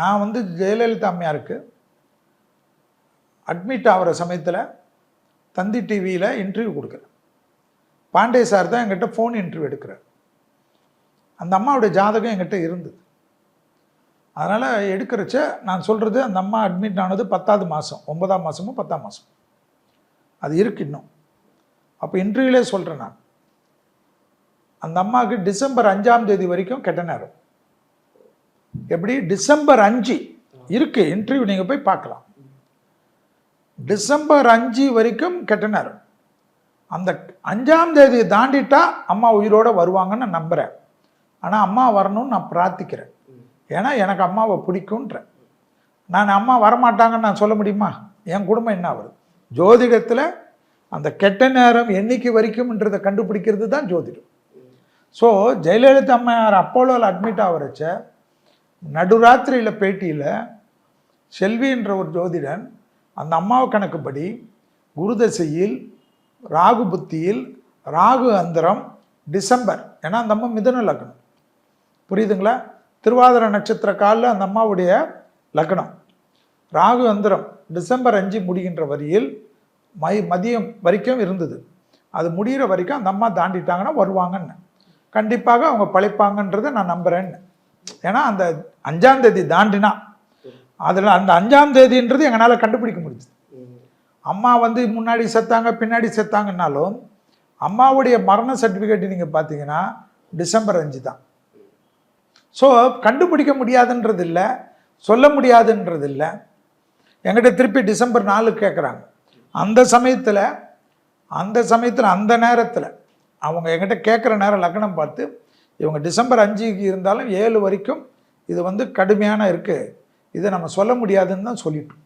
நான் வந்து ஜெயலலிதா அம்மையாருக்கு அட்மிட் ஆகிற சமயத்தில் தந்தி டிவியில் இன்டர்வியூ கொடுக்குறேன். பாண்டே சார் தான் என்கிட்ட ஃபோன் இன்டர்வியூ எடுக்கிறார். அந்த அம்மாவுடைய ஜாதகம் என்கிட்ட இருந்தது. அதனால் எடுக்கிறச்ச நான் சொல்கிறது அந்த அம்மா அட்மிட் ஆனது பத்தாவது மாதம் ஒன்பதாம் மாதமும் பத்தாம் மாதம் அது இருக்கு இன்னும். அப்போ இன்டர்வியூலே சொல்கிறேன் நான். அந்த அம்மாவுக்கு டிசம்பர் அஞ்சாம் தேதி வரைக்கும் கெட்ட நேரம். எப்படி? டிசம்பர் அஞ்சு இருக்கு. இன்டர்வியூ நீங்கள் போய் பார்க்கலாம். டிசம்பர் அஞ்சு வரைக்கும் கெட்ட நேரம். அந்த அஞ்சாம் தேதி தாண்டிட்டா அம்மா உயிரோட வருவாங்கன்னு நான் நம்புகிறேன் ஆனால் அம்மா வரணும்னு நான் பிரார்த்திக்கிறேன். ஏன்னா எனக்கு அம்மாவை பிடிக்குன்றேன் நான் அம்மா வரமாட்டாங்கன்னு நான் சொல்ல முடியுமா? என் குடும்பம் என்ன ஆகுது? ஜோதிடத்தில் அந்த கெட்ட நேரம் என்னைக்கு வரைக்கும்ன்றதை கண்டுபிடிக்கிறது தான் ஜோதிடம். ஸோ ஜெயலலிதா அம்மையார் அப்போலோவில் அட்மிட் ஆகிறச்ச நடுராத்திரியில் பேட்டியில் செல்வின்ற ஒரு ஜோதிடன் அந்த அம்மாவை கணக்குப்படி குருதசையில் ராகு புத்தியில் ராகு அந்தரம் டிசம்பர். ஏன்னா அந்த அம்மா மிதுன லக்னம். புரியுதுங்களா? திருவாதிர நட்சத்திர காலில் அந்த அம்மாவுடைய லக்னம். ராகு அந்தரம் டிசம்பர் அஞ்சு முடிகின்ற வரியில் மை மதியம் வரைக்கும் இருந்தது. அது முடிகிற வரைக்கும் அந்த அம்மா தாண்டிட்டாங்கன்னா வருவாங்கன்னு. கண்டிப்பாக அவங்க பழைப்பாங்கன்றதை நான் நம்புகிறேன்னு ஏன்னா அந்த அஞ்சாம் தேதி தாண்டினா அதில் அந்த அஞ்சாம் தேதின்றது எங்களால் கண்டுபிடிக்க முடிஞ்சது. அம்மா வந்து முன்னாடி செத்தாங்க பின்னாடி செத்தாங்கன்னாலும் அம்மாவுடைய மரண சர்டிஃபிகேட் நீங்கள் பார்த்தீங்கன்னா டிசம்பர் அஞ்சு தான். ஸோ கண்டுபிடிக்க முடியாதுன்றது இல்லை சொல்ல முடியாதுன்றது இல்லை. எங்கிட்ட திருப்பி டிசம்பர் நாலு கேட்குறாங்க அந்த சமயத்தில் அந்த சமயத்தில் அந்த நேரத்தில் அவங்க எங்கிட்ட கேட்குற நேரம் லக்னம் பார்த்து இவங்க டிசம்பர் அஞ்சுக்கு இருந்தாலும் ஏழு வரைக்கும் இது வந்து கடுமையான இருக்குது இதை நம்ம சொல்ல முடியாதுன்னு தான் சொல்லிட்டோம்.